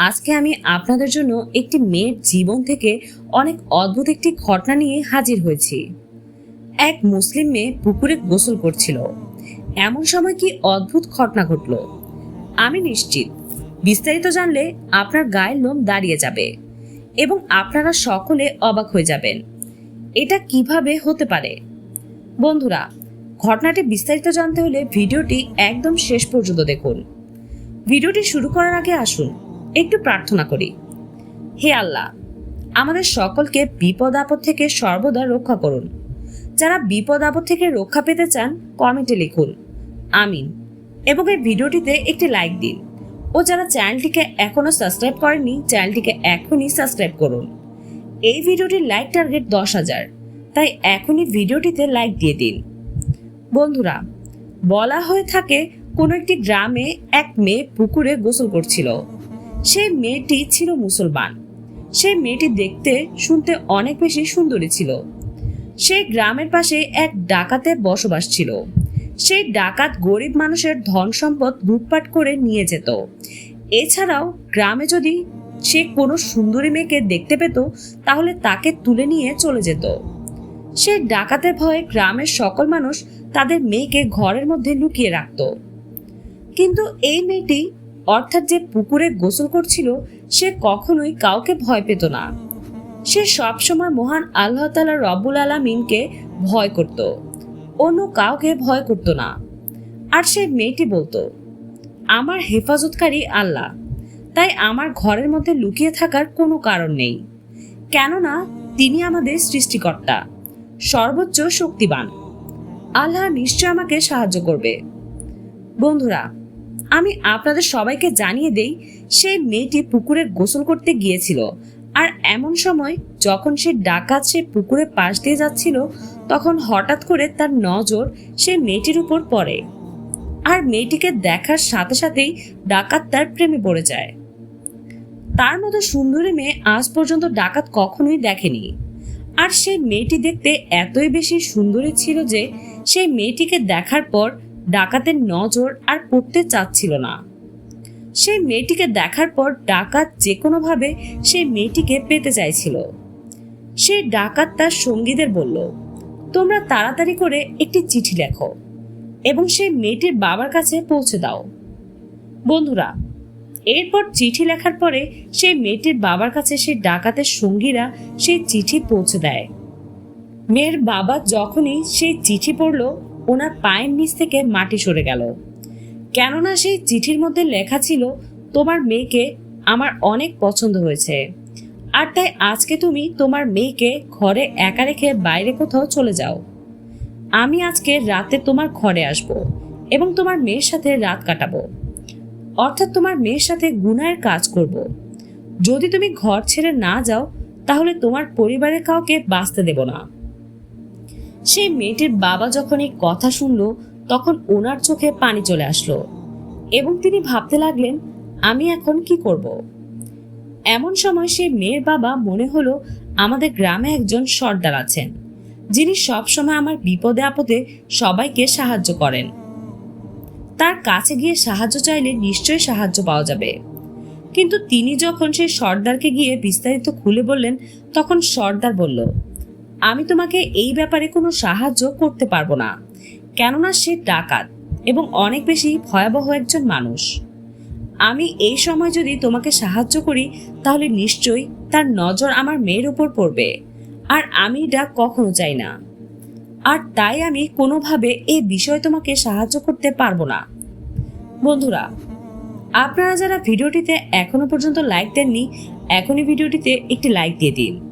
আজকে আমি আপনাদের জন্য একটি মেয়ের জীবন থেকে অনেক অদ্ভুত একটি ঘটনা নিয়ে হাজির হয়েছি। এক মুসলিম মেয়ে পুকুরে গোসল করছিল। এমন সময় কি অদ্ভুত ঘটনা ঘটল? আমি নিশ্চিত। বিস্তারিত জানলে আপনার গায়ের লোম দাঁড়িয়ে যাবে এবং আপনারা সকলে অবাক হয়ে যাবেন। এটা কীভাবে হতে পারে? বন্ধুরা, ঘটনাটি বিস্তারিত জানতে হলে ভিডিওটি একদম শেষ পর্যন্ত দেখুন। ভিডিওটি শুরু করার আগে আসুন একটু প্রার্থনা করি। হে আল্লাহ, আমাদের সকলকে বিপদ আপদ থেকে সর্বদা রক্ষা করুন। যারা বিপদ আপদ থেকে রক্ষা পেতে চান, কমেন্টে লিখুন। আমিন। এবং এই ভিডিওটিতে একটি লাইক দিন। ও যারা চ্যানেলটিকে এখনও সাবস্ক্রাইব করেননি, চ্যানেলটিকে এখনই সাবস্ক্রাইব করুন। এই ভিডিওটির লাইক টার্গেট দশ হাজার। তাই এখনই ভিডিওটিতে লাইক দিয়ে দিন। বন্ধুরা, বলা হয়ে থাকে, কোনো একটি গ্রামে এক মেয়ে পুকুরে গোসল করছিল। সেই মেয়েটি ছিল মুসলমান। সেই মেয়েটি দেখতে, শুনতে অনেক বেশি সুন্দরী ছিল। সেই গ্রামের পাশে এক ডাকাতে বসবাস ছিল। সেই ডাকাত গরিব মানুষের ধন সম্পদ লুটপাট করে নিয়ে যেত। এছাড়াও গ্রামে যদি সে কোনো সুন্দরী মেয়েকে দেখতে পেত, তাহলে তাকে তুলে নিয়ে চলে যেত। সে ডাকাতের ভয়ে গ্রামের সকল মানুষ তাদের মেয়েকে ঘরের মধ্যে লুকিয়ে রাখত। কিন্তু এই মেয়েটি অর্থাৎ যে পুকুরে গোসল করছিল, সে কখনোই কাউকে ভয় পেত না। সে সবসময় মহান আল্লাহ তালা রব্বুল আলমিনকে ভয় করত। অন্য কাউকে ভয় করত না। আর সে মেয়েটি বলতো, আমার হেফাজতকারী আল্লাহ। তাই আমার ঘরের মধ্যে লুকিয়ে থাকার কোনো কারণ নেই। কেননা, তিনি আমাদের সৃষ্টিকর্তা। সর্বোচ্চ শক্তিবান। আল্লাহ নিশ্চয় আমাকে সাহায্য করবে। বন্ধুরা আমি আপনাদের সবাইকে জানিয়ে দেই, সেই মেয়েটি পুকুরে গোসল করতে গিয়েছিল। আর এমন সময় যখন সে ডাকাত সে পুকুরে পাশ দিয়ে যাচ্ছিল, তখন হঠাৎ করে তার নজর সে মেয়েটির উপর পড়ে। আর মেয়েটিকে দেখার সাথে সাথেই ডাকাত তার প্রেমে পড়ে যায়। তার মতো সুন্দরী মেয়ে আজ পর্যন্ত ডাকাত কখনোই দেখেনি। আর সেই মেয়েটি দেখতে এতই বেশি সুন্দরী ছিল যে, সেই মেয়েটিকে দেখার পর ডাকাতের নজর আর পড়তে চাচ্ছিল না। সেই মেয়েটিকে দেখার পর ডাকাত যে কোনোভাবে সেই মেয়েটিকে পেতে চাইছিল। সেই ডাকাত তার সঙ্গীদের বলল, তোমরা তাড়াতাড়ি করে একটি চিঠি লেখো এবং সেই মেয়েটির বাবার কাছে পৌঁছে দাও। বন্ধুরা, এরপর চিঠি লেখার পরে সেই মেয়েটির বাবার কাছে সেই ডাকাতের সঙ্গীরা সেই চিঠি পৌঁছে দেয়। মেয়ের বাবা যখনই সেই চিঠি পড়ল ওনার পায়ের নিচ থেকে মাটি সরে গেল। কেননা সেই চিঠির মধ্যে লেখা ছিল, তোমার মেয়েকে আমার অনেক পছন্দ হয়েছে। আর তাই আজকে তুমি তোমার মেয়েকে ঘরে একা রেখে বাইরে কোথাও চলে যাও। আমি আজকে রাতে তোমার ঘরে আসব এবং তোমার মেয়ের সাথে রাত কাটাবো। অর্থাৎ তোমার মেয়ের সাথে গুনায়ের কাজ করব। যদি তুমি ঘর ছেড়ে না যাও, তাহলে তোমার পরিবারের কাউকে বাঁচতে দেব না। সেই মেয়েটির বাবা যখন এই কথা শুনলো, তখন ওনার চোখে পানি চলে আসলো এবং তিনি ভাবতে লাগলেন, আমি এখন কি করব। এমন সময় সেই মেয়ের বাবা মনে হলো আমাদের গ্রামে একজন সর্দার আছেন, যিনি সবসময় আমার বিপদে আপদে সবাইকে সাহায্য করেন তার কাছে গিয়ে সাহায্য চাইলে নিশ্চয়ই সাহায্য পাওয়া যাবে কিন্তু তিনি যখন সেই সর্দারকে গিয়ে বিস্তারিত খুলে বললেন, তখন সর্দার বলল আমি তোমাকে এই ব্যাপারে কোনো সাহায্য করতে পারব না। কেননা সে ডাকাত এবং অনেক বেশি ভয়াবহ একজন মানুষ। আমি এই সময় যদি তোমাকে সাহায্য করি, তাহলে নিশ্চয়ই তার নজর আমার মেয়ের উপর পড়বে। আর আমি ডাক কখনো চাই না। আর তাই আমি কোনোভাবে এই বিষয়ে তোমাকে সাহায্য করতে পারব না। বন্ধুরা, আপনারা যারা ভিডিওটিতে এখনও পর্যন্ত লাইক দেননি, এখনই ভিডিওটিতে একটি লাইক দিয়ে দিন।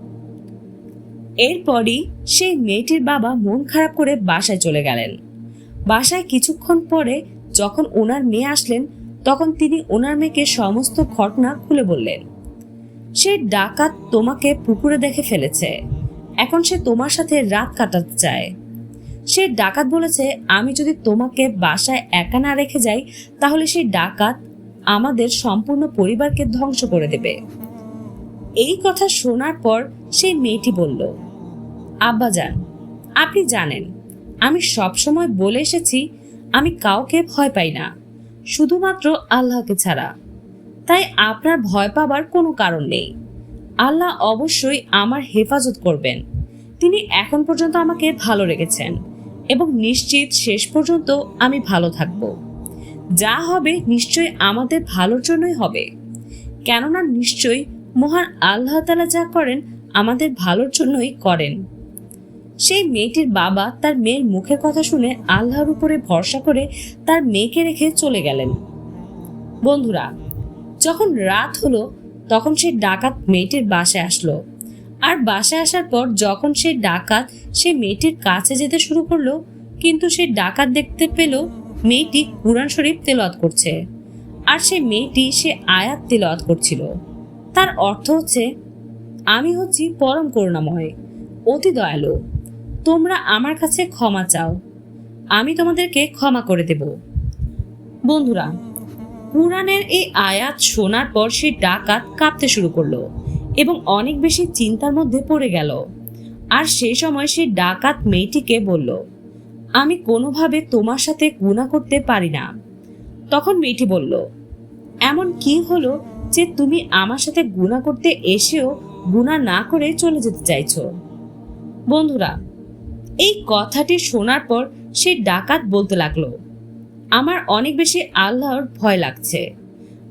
এরপরই সেই মেয়েটির বাবা মন খারাপ করে বাসায় চলে গেলেন। বাসায় কিছুক্ষণ পরে যখন ওনার মেয়ে আসলেন, তখন তিনি ওনার মেয়েকে সমস্ত ঘটনা খুলে বললেন। সে ডাকাত তোমাকে পুকুরে দেখে ফেলেছে। এখন সে তোমার সাথে রাত কাটাতে চায়। সে ডাকাত বলেছে, আমি যদি তোমাকে বাসায় একা না রেখে যাই, তাহলে সেই ডাকাত আমাদের সম্পূর্ণ পরিবারকে ধ্বংস করে দেবে। এই কথা শোনার পর সেই মেয়েটি বলল আব্বাজান, আপনি জানেন, আমি সবসময় বলে এসেছি, আমি কাউকে ভয় পাই না, শুধুমাত্র আল্লাহকে ছাড়া। তাই আপনার ভয় পাবার কোনো কারণ নেই। আল্লাহ অবশ্যই আমার হেফাজত করবেন। তিনি এখন পর্যন্ত আমাকে ভালো রেখেছেন এবং নিশ্চিত শেষ পর্যন্ত আমি ভালো থাকব। যা হবে নিশ্চয়ই আমাদের ভালোর জন্যই হবে। কেননা নিশ্চয়ই মহান আল্লাহ তালা যা করেন আমাদের ভালোর জন্যই করেন। সেই মেয়েটির বাবা তার মেয়ের মুখের কথা শুনে আল্লাহর উপরে ভরসা করে তার মেয়েকে রেখে চলে গেলেন। বন্ধুরা, যখন রাত হলো, তখন সেই ডাকাত মেয়েটির বাসায় আসলো। আর বাসায় আসার পর যখন সেই ডাকাত সেই মেয়েটির কাছে যেতে শুরু করল, কিন্তু সেই ডাকাত দেখতে পেল মেয়েটি কুরআন শরীফ তেলাওয়াত করছে। আর সেই মেয়েটি সে আয়াত তেলাওয়াত করছিল। তার অর্থ হচ্ছে, আমি হচ্ছি পরম করুণাময়, অতি দয়ালু। তোমরা আমার কাছে ক্ষমা চাও। আমি তোমাদেরকে ক্ষমা করে দেব। বন্ধুরা কুরআনের এই আয়াত শোনার পর সে ডাকাত কাঁপতে শুরু করল এবং অনেক বেশি চিন্তার মধ্যে পড়ে গেল। আর সেই সময় সে ডাকাত মেয়েটিকে বলল, আমি কোনোভাবে তোমার সাথে গুণা করতে পারি না। তখন মেয়েটি বলল, এমন কি হলো যে তুমি আমার সাথে গুণা করতে এসেও গুণা না করে চলে যেতে চাইছো? বন্ধুরা এই কথাটি শোনার পর সে ডাকাত বলতে লাগল, আমার অনেক বেশি আল্লাহর ভয় লাগছে।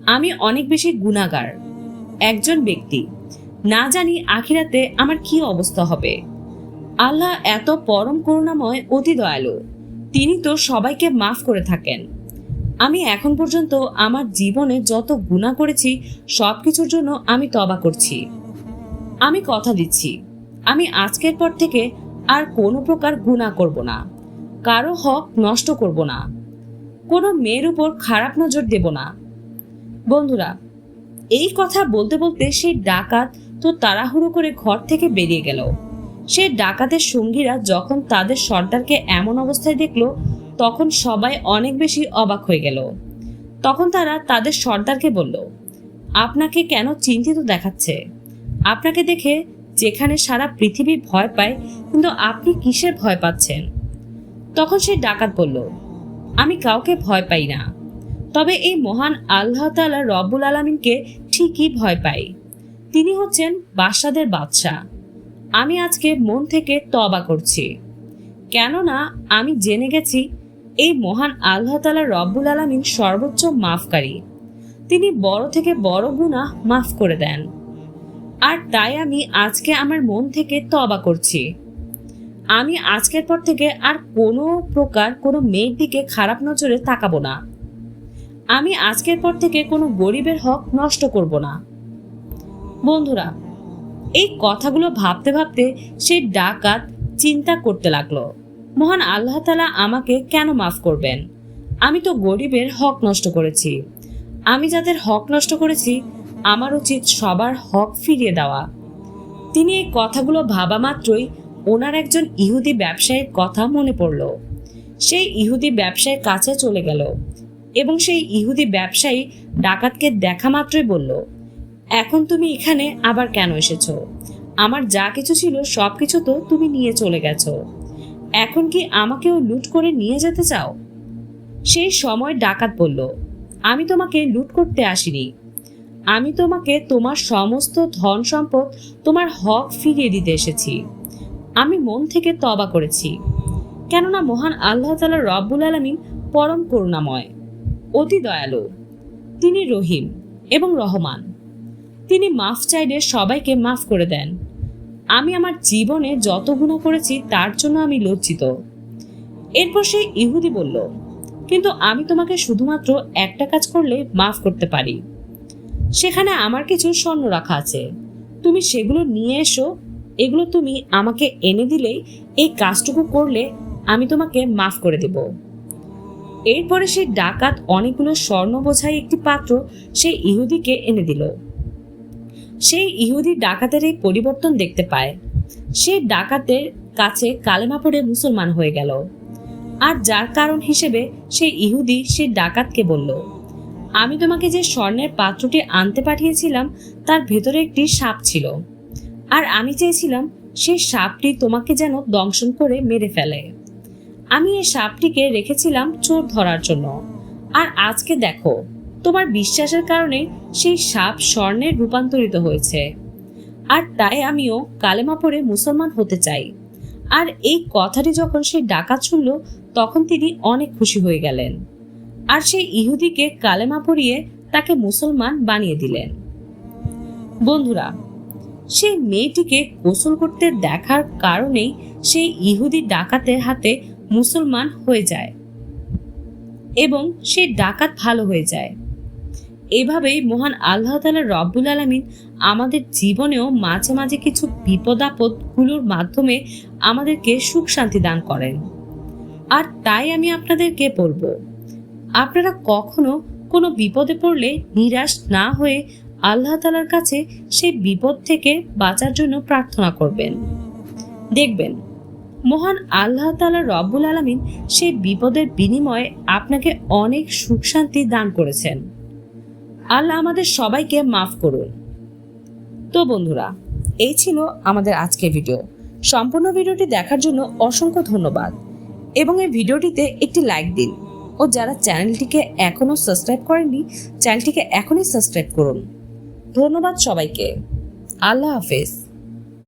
আমি অনেক বেশি গুণাগার একজন ব্যক্তি। না জানি আখিরাতে আমার কি অবস্থা হবে। আল্লাহ এত পরম করুণাময়, অতি দয়ালু। তিনি তো সবাইকে মাফ করে থাকেন। আমি এখন পর্যন্ত আমার জীবনে যত গুণা করেছি সব কিছুর জন্য আমি তবা করছি। আমি কথা দিচ্ছি। আমি আজকের পর থেকে আর কোনো প্রকার গুণা করব না। কারও হক নষ্ট করব না। কোনো মেয়ের উপর খারাপ নজর দেব না। বন্ধুরা, এই কথা বলতে বলতে সেই ডাকাত তো তাড়াহুড়ো করে ঘর থেকে বেরিয়ে গেল। সে ডাকাতের সঙ্গীরা যখন তাদের সর্দারকে এমন অবস্থায় দেখল, তখন সবাই অনেক বেশি অবাক হয়ে গেল। তখন তারা তাদের সর্দারকে বলল, আপনাকে কেন চিন্তিত দেখাচ্ছে? আপনাকে দেখে যেখানে সারা পৃথিবী ভয় পায়, কিন্তু আপনি কিসের ভয় পাচ্ছেন? তখন সে ডাকাত বলল, আমি কাউকে ভয় পাই না। তবে এই মহান আল্লাহ তালা রব্বুল আলমিনকে ঠিকই ভয় পাই তিনি হচ্ছেন বাদশাদের বাদশাহ। আমি আজকে মন থেকে তবা করছি। কেননা আমি জেনে গেছি, এই মহান আল্লাহ তালা রব্বুল আলমিন সর্বোচ্চ মাফকারী। তিনি বড় থেকে বড় গুণা মাফ করে দেন। আর তাই আমি আজকে আমার মন থেকে তবা করছি। আমি আজকের পর থেকে আর কোনো প্রকার কোনো মেয়ের দিকে খারাপ নজরে তাকাবো না। আমি আজকের পর থেকে কোনো গরিবের হক নষ্ট করব না। বন্ধুরা, এই কথাগুলো ভাবতে ভাবতে সেই ডাকাত চিন্তা করতে লাগল। মহান আল্লাহ তালা আমাকে কেন মাফ করবেন? আমি তো গরিবের হক নষ্ট করেছি। আমি যাদের হক নষ্ট করেছি আমার উচিত সবার হক ফিরিয়ে দেওয়া। তিনি এই কথাগুলো ভাবা মাত্রই ওনার একজন ইহুদি ব্যবসায়ীর কথা মনে পড়ল। সেই ইহুদি ব্যবসায়ীর কাছে চলে গেল এবং সেই ইহুদি ব্যবসায়ী ডাকাতকে দেখা মাত্রই বলল, এখন তুমি এখানে আবার কেন এসেছ? আমার যা কিছু ছিল সব কিছু তো তুমি নিয়ে চলে গেছো। এখন কি আমাকেও লুট করে নিয়ে যেতে চাও? সেই সময় ডাকাত বলল, আমি তোমাকে লুট করতে আসিনি। আমি তোমাকে তোমার সমস্ত ধন সম্পদ তোমার হক ফিরিয়ে দিতে এসেছি। আমি মন থেকে তবা করেছি। কেননা মহান আল্লাহ তালা রব্বুল আলমিন পরম করুণাময়, অতি দয়ালু। তিনি রহিম এবং রহমান। তিনি মাফ চাইলে সবাইকে মাফ করে দেন। আমি আমার জীবনে যত গুণা করেছি তার জন্য আমি লজ্জিত। এরপর সেই ইহুদি বলল, কিন্তু আমি তোমাকে শুধুমাত্র একটা কাজ করলে মাফ করতে পারি। সেখানে আমার কিছু স্বর্ণ রাখা আছে। তুমি সেগুলো নিয়ে এসো। এগুলো তুমি আমাকে এনে দিলেই এই কাজটুকু করলে আমি তোমাকে মাফ করে দেব। এরপরে সেই ডাকাত অনেকগুলো স্বর্ণ বোঝাই একটি পাত্র সেই ইহুদিকে এনে দিল। সেই ইহুদি ডাকাতের এই পরিবর্তন দেখতে পায়। সে ডাকাতের কাছে কালেমা পড়ে মুসলমান হয়ে গেল। আর যার কারণ হিসেবে সেই ইহুদি সে ডাকাতকে বলল আমি তোমাকে যে স্বর্ণের পাত্রটি আনতে পাঠিয়েছিলাম, তার ভেতরে একটি সাপ ছিল। আর আমি চেয়েছিলাম সেই সাপটি তোমাকে যেন দংশন করে মেরে ফেলে। আমি এই সাপটিকে রেখেছিলাম চোর ধরার জন্য। আর আজকে দেখো, তোমার বিশ্বাসের কারণে সেই সাপ স্বর্ণের রূপান্তরিত হয়েছে। আর তাই আমিও কালেমা পড়ে মুসলমান হতে চাই। আর এই কথাটি যখন সেই ডাকাত শুনল, তখন তিনি অনেক খুশি হয়ে গেলেন। আর সেই ইহুদিকে কালেমা পড়িয়ে তাকে মুসলমান বানিয়ে দিলেন। বন্ধুরা, সেই মেয়েটিকে গোসল করতে দেখার কারণেই সেই ইহুদি ডাকাতের হাতে মুসলমান হয়ে যায় এবং সে ডাকাত ভালো হয়ে যায়। এভাবেই মহান আল্লাহ তালা রব্বুল আলমিন আমাদের জীবনেও মাঝে মাঝে কিছু বিপদ আপদগুলোর মাধ্যমে আমাদেরকে সুখ শান্তি দান করেন। আর তাই আমি আপনাদেরকে বলব আপনারা কখনো কোনো বিপদে পড়লে নিরাশ না হয়ে আল্লাহ তালার কাছে সেই বিপদ থেকে বাঁচার জন্য প্রার্থনা করবেন। দেখবেন, মহান আল্লাহ তালা রব্বুল আলমিন সেই বিপদের বিনিময়ে আপনাকে অনেক সুখ শান্তি দান করেছেন। আল্লাহ আমাদের সবাইকে মাফ করুন। তো বন্ধুরা, এই ছিল আমাদের আজকের ভিডিও। সম্পূর্ণ ভিডিওটি দেখার জন্য অসংখ্য ধন্যবাদ। এবং এই ভিডিওটিতে একটি লাইক দিন। ও যারা চ্যানেলটিকে এখনও সাবস্ক্রাইব করেননি চ্যানেলটিকে এখনই সাবস্ক্রাইব করুন। ধন্যবাদ সবাইকে। আল্লাহ হাফেজ।